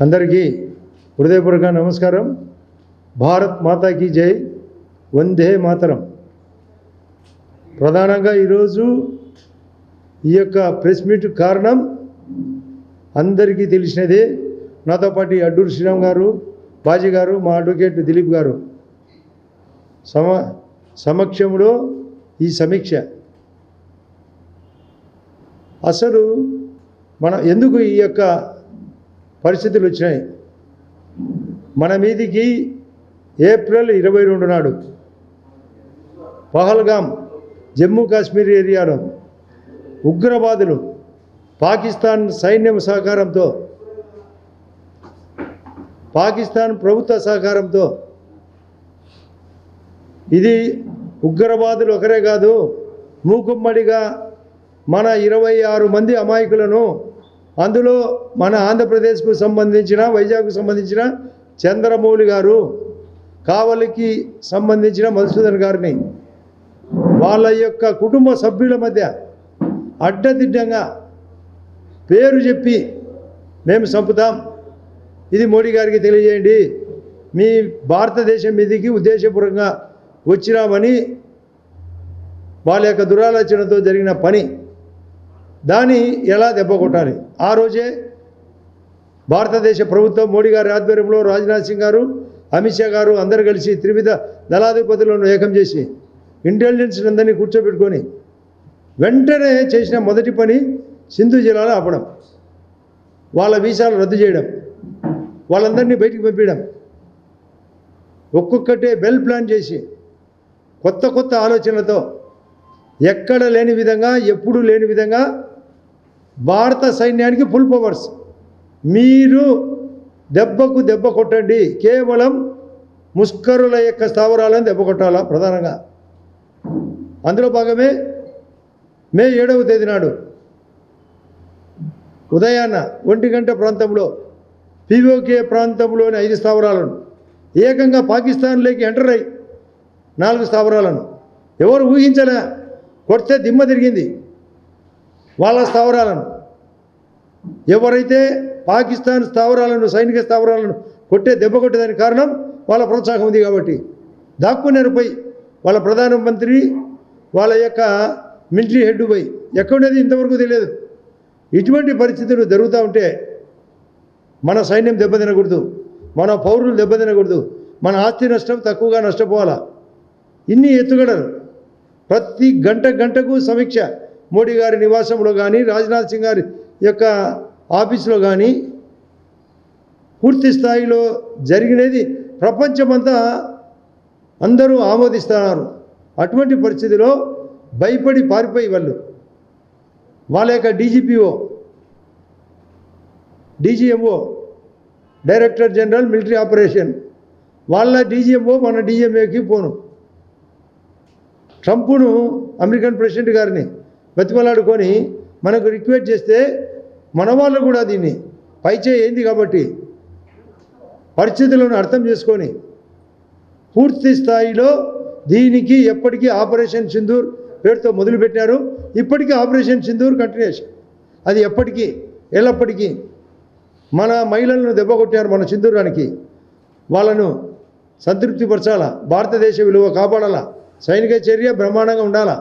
అందరికీ హృదయపూర్వక నమస్కారం. భారత్ మాతాకి జై. వందే మాతరం. ప్రధానంగా ఈరోజు ఈ యొక్క ప్రెస్ మీట్ కారణం అందరికీ తెలిసినదే. నాతో పాటు అడ్డూరు శ్రీరామ్ గారు బాజీ గారు మా అడ్వకేట్ దిలీప్ గారు. సమ సమక్షంలో ఈ సమీక్ష. అసలు మన ఎందుకు ఈ యొక్క పరిస్థితులు వచ్చినాయి. మన మీదికి ఏప్రిల్ ఇరవై రెండు నాడు పహల్గాం జమ్మూ కాశ్మీర్ ఏరియాలో ఉగ్రవాదులు పాకిస్తాన్ సైన్యం సహకారంతో పాకిస్తాన్ ప్రభుత్వ సహకారంతో ఇది ఉగ్రవాదులు ఒకరే కాదు మూకుమ్మడిగా మన ఇరవై ఆరు మంది అమాయకులను అందులో మన ఆంధ్రప్రదేశ్కు సంబంధించిన వైజాగ్కు సంబంధించిన చంద్రమౌళి గారు కావలికి సంబంధించిన మధుసూదన్ గారిని వాళ్ళ యొక్క కుటుంబ సభ్యుల మధ్య అడ్డదిడ్డంగా పేరు చెప్పి మేము చంపుతాం. ఇది మోడీ గారికి తెలియజేయండి. మీ భారతదేశం మీదికి ఉద్దేశపూర్వకంగా వచ్చినామని వాళ్ళ యొక్క దురాలోచనతో జరిగిన పని దాన్ని ఎలా దెబ్బ కొట్టాలి? ఆ రోజే భారతదేశ ప్రభుత్వం మోడీ గారి ఆధ్వర్యంలో రాజ్నాథ్ సింగ్ గారు అమిత్ షా గారు అందరు కలిసి త్రివిధ దళాధిపతులను ఏకం చేసి ఇంటెలిజెన్స్ అందరినీ కూర్చోబెట్టుకొని వెంటనే చేసిన మొదటి పని సింధు జిల్లాలో ఆపడం వాళ్ళ వీసాలు రద్దు చేయడం వాళ్ళందరినీ బయటికి పంపించడం. ఒక్కొక్కటే వెల్ ప్లాన్ చేసి కొత్త కొత్త ఆలోచనలతో ఎక్కడ లేని విధంగా ఎప్పుడు లేని విధంగా భారత సైన్యానికి ఫుల్ పవర్స్ మీరు దెబ్బకు దెబ్బ కొట్టండి. కేవలం ముష్కరుల యొక్క స్థావరాలను దెబ్బ కొట్టాలా? ప్రధానంగా. అందులో భాగమే మే ఏడవ తేదీ నాడు. ఉదయాన్న ఒంటి గంట ప్రాంతంలో పిఓకే ప్రాంతంలోని ఐదు స్థావరాలను ఏకంగా పాకిస్తాన్లోకి ఎంటర్ అయ్యి నాలుగు స్థావరాలను. ఎవరు ఊహించలే? కొడితే దిమ్మ తిరిగింది. వాళ్ళ స్థావరాలను. ఎవరైతే పాకిస్తాన్ స్థావరాలను సైనిక స్థావరాలను కొట్టే దెబ్బ కొట్టేదానికి కారణం వాళ్ళ ప్రోత్సాహం ఉంది కాబట్టి. దాక్కునేరుపై వాళ్ళ ప్రధానమంత్రి వాళ్ళ యొక్క మిలిటరీ హెడ్ పోయి ఎక్కడున్నది ఇంతవరకు తెలియదు. ఇటువంటి పరిస్థితులు జరుగుతూ ఉంటే మన సైన్యం దెబ్బతినకూడదు మన పౌరులు దెబ్బతినకూడదు మన ఆస్తి నష్టం తక్కువగా నష్టపోవాలా? ఇన్ని ఎత్తుగడలు. ప్రతి గంట గంటకు సమీక్ష. మోడీ గారి నివాసంలో కానీ రాజ్నాథ్ సింగ్ గారి యొక్క ఆఫీసులో కానీ పూర్తి స్థాయిలో జరిగినది ప్రపంచమంతా అందరూ ఆమోదిస్తున్నారు. అటువంటి పరిస్థితిలో భయపడి పారిపోయి వాళ్ళు. వాళ్ళ యొక్క DGPO DGMO director general military operation వాళ్ళ డీజీఎంఓ మన డీజీఎంఏకి పోను. ట్రంప్ను అమెరికన్ ప్రెసిడెంట్ గారిని బతిమలాడుకొని మనకు రిక్వెస్ట్ చేస్తే మన వాళ్ళు కూడా దీన్ని పైచే ఏంది కాబట్టి పరిస్థితులను అర్థం చేసుకొని పూర్తి స్థాయిలో దీనికి ఎప్పటికీ ఆపరేషన్ సింధూర్ పేరుతో మొదలుపెట్టారు ఇప్పటికీ ఆపరేషన్ సింధూర్ కంటిన్యూషన్ అది ఎప్పటికీ ఎల్లప్పటికీ మన మహిళలను దెబ్బ కొట్టారు మన సింధూరానికి. వాళ్ళను సంతృప్తిపరచాలా భారతదేశ విలువ కాపాడాలా సైనిక చర్య బ్రహ్మాండంగా ఉండాలా?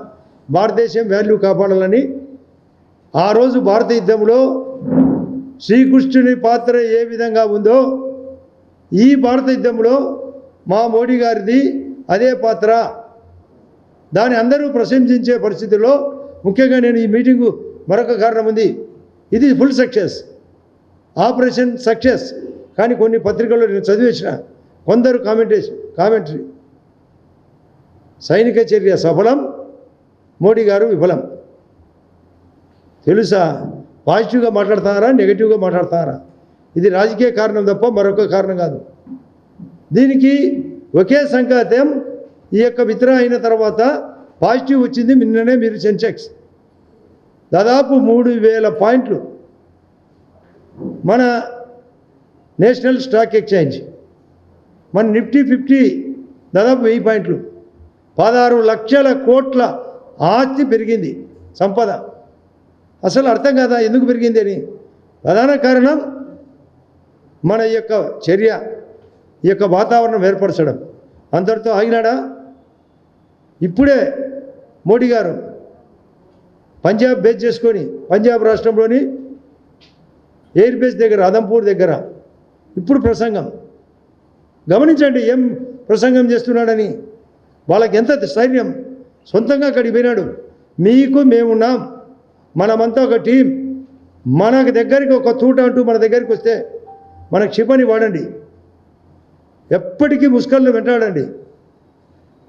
భారతదేశం వాల్యూ కాపాడాలని ఆ రోజు భారత యుద్ధంలో శ్రీకృష్ణుని పాత్ర ఏ విధంగా ఉందో ఈ భారత యుద్ధంలో మా మోడీ గారిది అదే పాత్ర. దాన్ని అందరూ ప్రశంసించే పరిస్థితుల్లో ముఖ్యంగా నేను ఈ మీటింగు మరొక కారణం ఉంది. ఇది ఫుల్ సక్సెస్. Operation success. కానీ కొన్ని పత్రికల్లో నేను చదివేసిన కొందరు కామెంటేషన్ కామెంటరీ. సైనిక చర్య సఫలం మోడీ గారు విఫలం. తెలుసా? పాజిటివ్గా మాట్లాడతారా? నెగిటివ్గా మాట్లాడతారా? ఇది రాజకీయ కారణం తప్ప మరొక కారణం కాదు. దీనికి ఒకే సంకేతం ఈ యొక్క విత్డ్రా అయిన తర్వాత పాజిటివ్ వచ్చింది నిన్ననే మీరు సెన్సెక్స్. దాదాపు మూడు వేల పాయింట్లు మన నేషనల్ స్టాక్ ఎక్స్చేంజ్. మన నిఫ్టీ ఫిఫ్టీ దాదాపు వెయ్యి పాయింట్లు. పదహారు లక్షల కోట్ల ఆస్తి పెరిగింది సంపద. అసలు అర్థం కాదా? ఎందుకు పెరిగింది అని? ప్రధాన కారణం మన యొక్క చర్య ఈ యొక్క వాతావరణం ఏర్పరచడం. అందరితో ఆగినాడా? ఇప్పుడే మోడీ గారు పంజాబ్ బేస్ చేసుకొని పంజాబ్ రాష్ట్రంలోని ఎయిర్ బేస్ దగ్గర అదంపూర్ దగ్గర ఇప్పుడు ప్రసంగం. గమనించండి ఏం ప్రసంగం చేస్తున్నాడని? వాళ్ళకి ఎంత స్థైర్యం సొంతంగా అక్కడికి పోయినాడు. మీకు మేమున్నాం. మనమంతా ఒక టీం. మనకు దగ్గరికి ఒక తూట అంటూ మన దగ్గరికి వస్తే మన క్షిపణి వాడండి. ఎప్పటికీ ముస్కర్లు వెంటాడండి.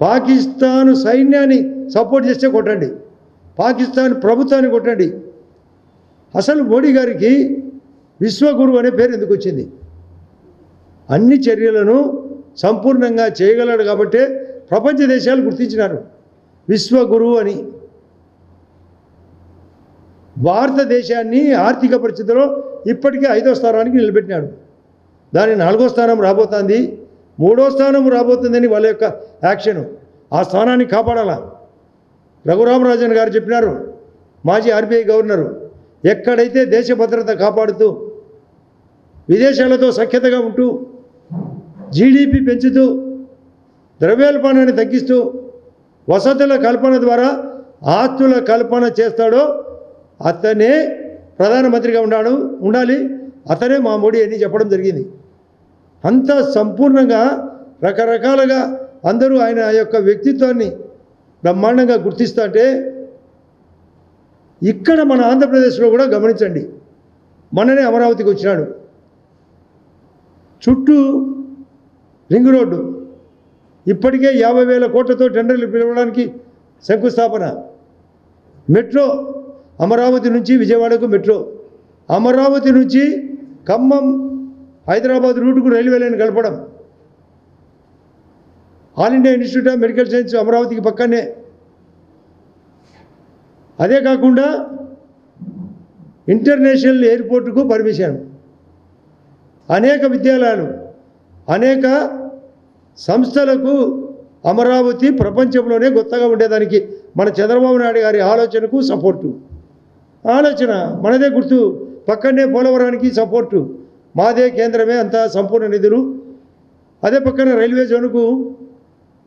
పాకిస్తాన్ సైన్యాన్ని సపోర్ట్ చేస్తే కొట్టండి. పాకిస్తాన్ ప్రభుత్వాన్ని కొట్టండి. అసలు మోడీ గారికి విశ్వగురు అనే పేరు ఎందుకు వచ్చింది? అన్ని చర్యలను సంపూర్ణంగా చేయగలడు కాబట్టే ప్రపంచ దేశాలు గుర్తించినారు. విశ్వగురువు అని. భారతదేశాన్ని ఆర్థిక పరిస్థితిలో ఇప్పటికే ఐదో స్థానానికి నిలబెట్టినాడు. దాని నాలుగో స్థానం రాబోతుంది. మూడో స్థానం రాబోతుందని వాళ్ళ యొక్క యాక్షన్. ఆ స్థానాన్ని కాపాడాలా? రఘురామరాజన్ గారు చెప్పినారు. మాజీ ఆర్బీఐ గవర్నరు ఎక్కడైతే దేశ భద్రత కాపాడుతూ విదేశాలతో సఖ్యతగా ఉంటూ జీడిపి పెంచుతూ ద్రవ్యోల్బణాన్ని తగ్గిస్తూ వసతుల కల్పన ద్వారా ఆస్తుల కల్పన చేస్తాడో అతనే ప్రధానమంత్రిగా ఉన్నాడు ఉండాలి. అతనే మా మోడీ అని చెప్పడం జరిగింది. అంత సంపూర్ణంగా రకరకాలుగా అందరూ ఆయన యొక్క వ్యక్తిత్వాన్ని బ్రహ్మాండంగా గుర్తిస్తుంటే ఇక్కడ మన ఆంధ్రప్రదేశ్లో కూడా గమనించండి. మననే అమరావతికి వచ్చినాడు. చుట్టూ రింగ్ రోడ్డు. ఇప్పటికే యాభై వేల కోట్లతో టెండర్లు పిలవడానికి శంకుస్థాపన. మెట్రో అమరావతి నుంచి విజయవాడకు మెట్రో. అమరావతి నుంచి ఖమ్మం హైదరాబాద్ రూటుకు రైల్వే లైన్ కలపడం. All India institute of medical science అమరావతికి పక్కనే. అదే కాకుండా ఇంటర్నేషనల్ ఎయిర్పోర్టుకు పర్మిషన్. అనేక విద్యాలయాలు అనేక సంస్థలకు అమరావతి ప్రపంచంలోనే గొప్పగా ఉండేదానికి మన చంద్రబాబు నాయుడు గారి ఆలోచనకు సపోర్టు. ఆలోచన మనదే గుర్తు పక్కనే పోలవరానికి సపోర్టు. మాదే కేంద్రమే అంతా సంపూర్ణ నిధులు. అదే పక్కన రైల్వే జోన్కు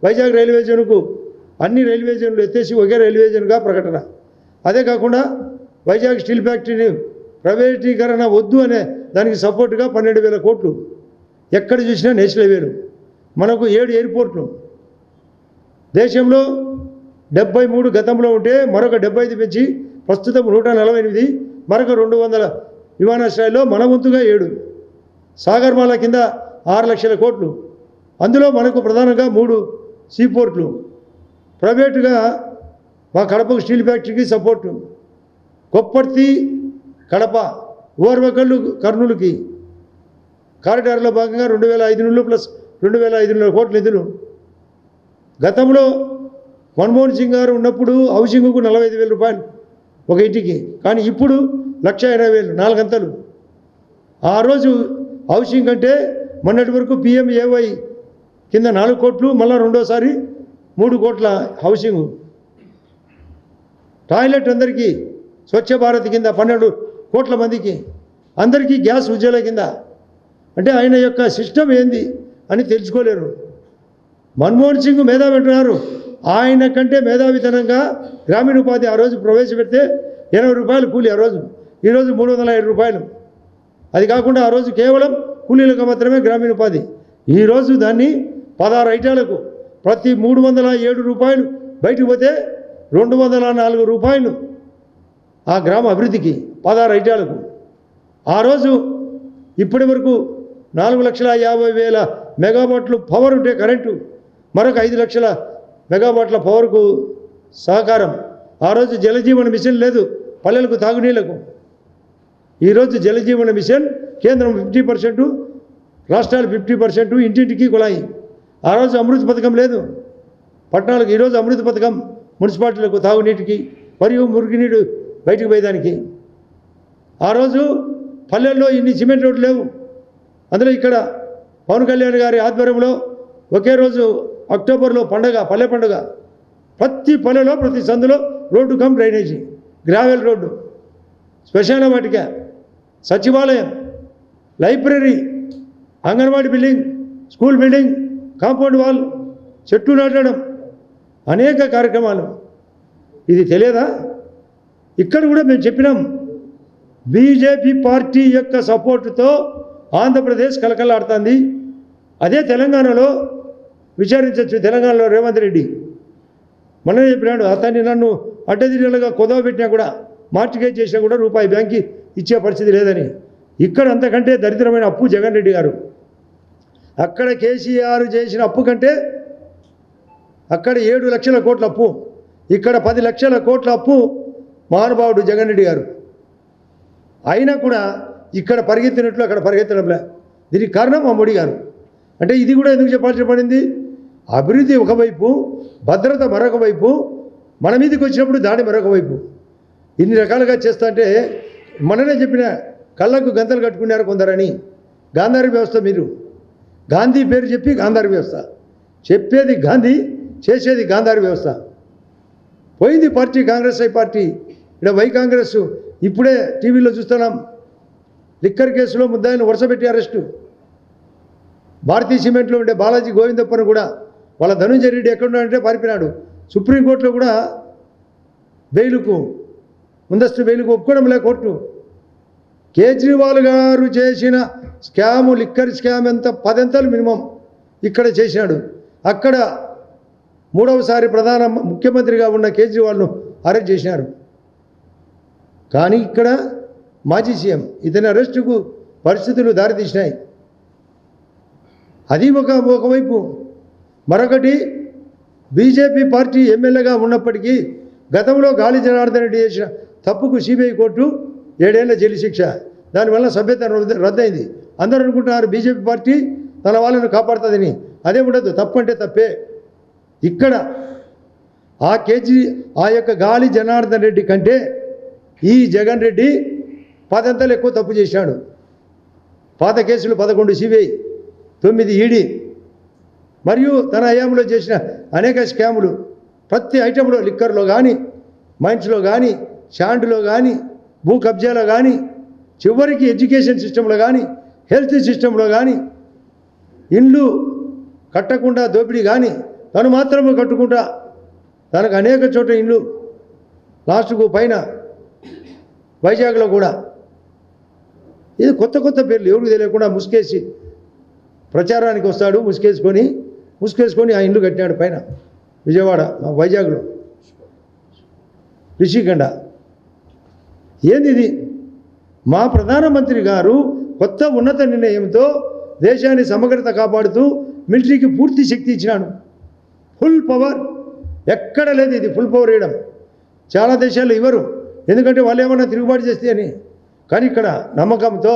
వైజాగ్ రైల్వే జోన్కు అన్ని రైల్వే జోన్లు ఎత్తేసి ఒకే రైల్వే జోన్గా ప్రకటన. అదే కాకుండా వైజాగ్ స్టీల్ ఫ్యాక్టరీని ప్రైవేటీకరణ వద్దు అనే దానికి సపోర్టుగా పన్నెండు వేల కోట్లు. ఎక్కడ చూసినా నేషనల్ హైవేలు మనకు ఏడు ఎయిర్పోర్ట్లు. దేశంలో డెబ్బై మూడు గతంలో ఉంటే మరొక డెబ్బై ఐదు పెంచి ప్రస్తుతం నూట నలభై ఎనిమిది మరొక రెండు వందల విమానాశ్రయాల్లో మన వంతుగా ఏడు. సాగర్మాల కింద ఆరు లక్షల కోట్లు. అందులో మనకు ప్రధానంగా మూడు సీపోర్ట్లు. ప్రైవేటుగా మా కడపకు స్టీల్ ఫ్యాక్టరీకి సపోర్టు. కొప్పర్తి కడప ఓర్వకళ్ళు కర్నూలుకి. కారిడార్లో భాగంగా రెండు వేల ఐదు నుండి ప్లస్ రెండు వేల ఐదు వందల కోట్ల నిధులు. గతంలో మన్మోహన్ సింగ్ గారు ఉన్నప్పుడు హౌసింగ్కు నలభై ఐదు వేల రూపాయలు ఒక ఇంటికి. కానీ ఇప్పుడు లక్ష ఎనభై వేలు నాలుగంతలు. ఆ రోజు హౌసింగ్ అంటే మొన్నటి వరకు పిఎంఏవై కింద నాలుగు కోట్లు మళ్ళీ రెండోసారి మూడు కోట్ల హౌసింగ్ టాయిలెట్ అందరికీ స్వచ్ఛ భారత్ కింద పన్నెండు కోట్ల మందికి అందరికీ గ్యాస్ ఉజ్వల కింద. అంటే ఆయన యొక్క సిస్టమ్ ఏంది? అని తెలుసుకోలేరు. మన్మోహన్ సింగ్ మేధావి అంటున్నారు. ఆయన కంటే మేధావితనంగా గ్రామీణ ఉపాధి ఆ రోజు ప్రవేశపెడితే ఎనభై రూపాయలు కూలి ఆ రోజు. ఈరోజు మూడు వందల ఐదు రూపాయలు. అది కాకుండా ఆ రోజు కేవలం కూలీలకు మాత్రమే గ్రామీణ ఉపాధి. ఈరోజు దాన్ని పదహారు ఐటాలకు ప్రతి మూడు వందల ఏడు రూపాయలు బయటకు పోతే రెండు వందల నాలుగు రూపాయలు ఆ గ్రామ అభివృద్ధికి పదహారు ఐటాలకు. ఆ రోజు ఇప్పటి వరకు నాలుగు లక్షల యాభై వేల మెగావాట్లు పవర్ ఉంటే కరెంటు మరొక ఐదు లక్షల మెగావాట్ల పవర్కు సహకారం. ఆ రోజు జలజీవన మిషన్ లేదు పల్లెలకు తాగునీళ్ళకు. ఈరోజు జలజీవన మిషన్ కేంద్రం ఫిఫ్టీ పర్సెంట్ రాష్ట్రాలు ఫిఫ్టీ పర్సెంట్ ఇంటింటికి కుళాయి. ఆ రోజు అమృత పథకం లేదు. పట్టణాలకు ఈరోజు అమృత పథకం మున్సిపాలిటీలకు తాగునీటికి మరియు మురుగునీరు బయటకు పోయేదానికి. ఆ రోజు పల్లెల్లో ఇన్ని సిమెంట్ రోడ్లు లేవు. అందులో ఇక్కడ పవన్ కళ్యాణ్ గారి ఆధ్వర్యంలో ఒకే రోజు అక్టోబర్లో పండగ పల్లె పండుగ. ప్రతి పల్లెలో ప్రతి సందులో road cum drainage gravel road. శ్మశాన వాటిక సచివాలయం library anganwadi building school building compound wall చెట్లు నాటడం అనేక కార్యక్రమాలు. ఇది తెలియదా? ఇక్కడ కూడా మేము చెప్పినాం. బీజేపీ పార్టీ యొక్క సపోర్టుతో ఆంధ్రప్రదేశ్ కలకలాడుతుంది అదే తెలంగాణలో విచారించవచ్చు తెలంగాణలో రేవంత్ రెడ్డి. మొన్న చెప్పినాడు అతన్ని నన్ను అడ్డదిడ్డలుగా కొదవ పెట్టినా కూడా మార్చిగేజ్ చేసినా కూడా రూపాయి బ్యాంక్కి ఇచ్చే పరిస్థితి లేదని. ఇక్కడ అంతకంటే దరిద్రమైన అప్పు జగన్ రెడ్డి గారు. అక్కడ కేసీఆర్ చేసిన అప్పు కంటే అక్కడ ఏడు లక్షల కోట్ల అప్పు ఇక్కడ పది లక్షల కోట్ల అప్పు మహానుభావుడు జగన్ రెడ్డి గారు. అయినా కూడా ఇక్కడ పరిగెత్తినట్లు అక్కడ పరిగెత్తడంలే. దీనికి కారణం మా మోడీ గారు. అంటే ఇది కూడా ఎందుకు చెప్పాల్సి పడింది? అభివృద్ధి ఒకవైపు భద్రత మరొక వైపు మన మీదకి వచ్చినప్పుడు దాడి మరొక వైపు ఇన్ని రకాలుగా చేస్తా అంటే మననే చెప్పిన కళ్ళకు గంతలు కట్టుకున్నారు కొందరని. గాంధారి వ్యవస్థ మీరు. గాంధీ పేరు చెప్పి గాంధారి వ్యవస్థ. చెప్పేది గాంధీ చేసేది గాంధారి వ్యవస్థ. పోయింది పార్టీ కాంగ్రెస్ ఐ పార్టీ. ఇక్కడ వై కాంగ్రెస్ ఇప్పుడే టీవీలో చూస్తున్నాం. లిక్కర్ కేసులో ముద్దాయిని వరుసపెట్టి అరెస్టు. భారతీయ సిమెంట్లో ఉండే బాలాజీ గోవిందప్పను కూడా వాళ్ళ ధనుంజయ రెడ్డి ఎక్కడున్నాడంటే పారిపోయినాడు. సుప్రీంకోర్టులో కూడా బెయిలుకు ముందస్తు బెయిలుకు ఒప్పుకోవడం లే కోర్టు. కేజ్రీవాల్ గారు చేసిన స్కాము లిక్కర్ స్కామ్ ఎంత పదెంతలు మినిమం ఇక్కడ చేసినాడు. అక్కడ మూడవసారి ప్రధాన ముఖ్యమంత్రిగా ఉన్న కేజ్రీవాల్ను అరెస్ట్ చేసినారు. కానీ ఇక్కడ మాజీ సీఎం ఇతని అరెస్టుకు పరిస్థితులు దారితీసినాయి. అది ఒక ఒకవైపు. మరొకటి బీజేపీ పార్టీ ఎమ్మెల్యేగా ఉన్నప్పటికీ గతంలో గాలి జనార్దన్ రెడ్డి చేసిన తప్పుకు సిబిఐ కోర్టు ఏడేళ్ళ జైలు శిక్ష. దానివల్ల సభ్యత రద్దయింది. అందరూ అనుకుంటున్నారు బీజేపీ పార్టీ తన వాళ్ళను కాపాడుతుందని. అదే ఉండదు తప్పంటే తప్పే. ఇక్కడ ఆ కేజీ ఆ యొక్క గాలి జనార్దన్ రెడ్డి కంటే ఈ జగన్ రెడ్డి పదంతలు ఎక్కువ తప్పు చేశాడు. పాత కేసులు పదకొండు సిబిఐ తొమ్మిది ఈడీ. మరియు తన హయాంలో చేసిన అనేక స్కాములు. ప్రతి ఐటెంలో లిక్కర్లో కానీ మైన్స్లో కానీ శాండ్లో కానీ భూ కబ్జాలో కానీ చివరికి ఎడ్యుకేషన్ సిస్టంలో కానీ హెల్త్ సిస్టంలో కానీ ఇండ్లు కట్టకుండా దోపిడీ కానీ తను మాత్రమే కట్టుకుంటా తనకు అనేక చోట్ల ఇండ్లు లాస్ట్కు పైన వైజాగ్లో కూడా ఇది కొత్త కొత్త పేర్లు ఎవరికి తెలియకుండా ముసుకేసి ప్రచారానికి వస్తాడు ముసుకేసుకొని ముసుకేసుకొని ఆ ఇండ్లు కట్టినాడు పైన విజయవాడ వైజాగ్లో. రిషికండ. ఏంది ఇది? మా ప్రధానమంత్రి గారు కొత్త ఉన్నత నిర్ణయంతో దేశాన్ని సమగ్రత కాపాడుతూ మిలిటరీకి పూర్తి శక్తి ఇచ్చినాడు. Full power. ఎక్కడ లేదు ఇది ఫుల్ పవర్ ఇవ్వడం. చాలా దేశాలు ఇవ్వరు. ఎందుకంటే వాళ్ళు ఏమన్నా తిరుగుబాటు చేస్తే అని. కానీ ఇక్కడ నమ్మకంతో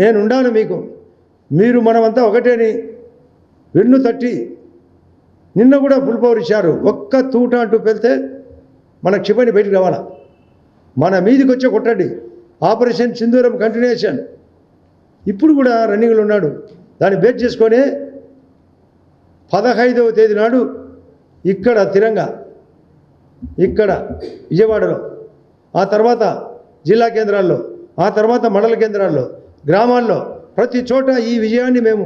నేను ఉండాను మీకు. మీరు మనమంతా ఒకటేని వెన్ను తట్టి నిన్న కూడా ఫుల్ పవర్ ఇచ్చారు ఒక్క తూట అంటూ పెడితే మన క్షిపణి బయటికి రావాలా? మన మీదికి వచ్చే కొట్టండి. ఆపరేషన్ సింధూరం కంటిన్యూషన్. ఇప్పుడు కూడా రన్నింగ్లో ఉన్నాడు. దాన్ని బేట్ చేసుకొని పదహైదవ తేదీ నాడు ఇక్కడ తిరంగా ఇక్కడ విజయవాడలో. ఆ తర్వాత జిల్లా కేంద్రాల్లో ఆ తర్వాత మండల కేంద్రాల్లో గ్రామాల్లో ప్రతి చోట ఈ విజయాన్ని మేము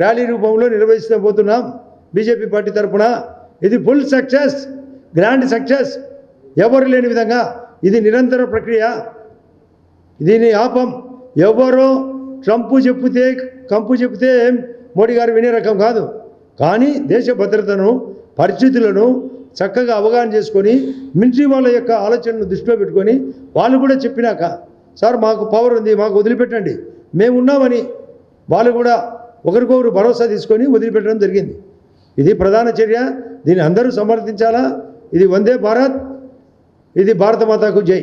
ర్యాలీ రూపంలో నిర్వహిస్తూ పోతున్నాం. బీజేపీ పార్టీ తరఫున ఇది ఫుల్ సక్సెస్ గ్రాండ్ సక్సెస్. ఎవరు లేని విధంగా ఇది నిరంతర ప్రక్రియ. దీని ఆపం ఎవరో ట్రంపు చెప్తే కంపు చెప్తే మోడీ గారు వినే రకం కాదు. కానీ దేశ భద్రతను పరిస్థితులను చక్కగా అవగాహన చేసుకొని మిలిటరీ వాళ్ళ యొక్క ఆలోచనను దృష్టిలో పెట్టుకొని వాళ్ళు కూడా చెప్పినాక సార్ మాకు పవర్ ఉంది మాకు వదిలిపెట్టండి. మేము ఉన్నామని వాళ్ళు కూడా ఒకరికొకరు భరోసా తీసుకొని వదిలిపెట్టడం జరిగింది. ఇది ప్రధాన చర్య. దీన్ని అందరూ సమర్థించాలా? ఇది వందే భారత్. ఇది భారత మాతాకు జై.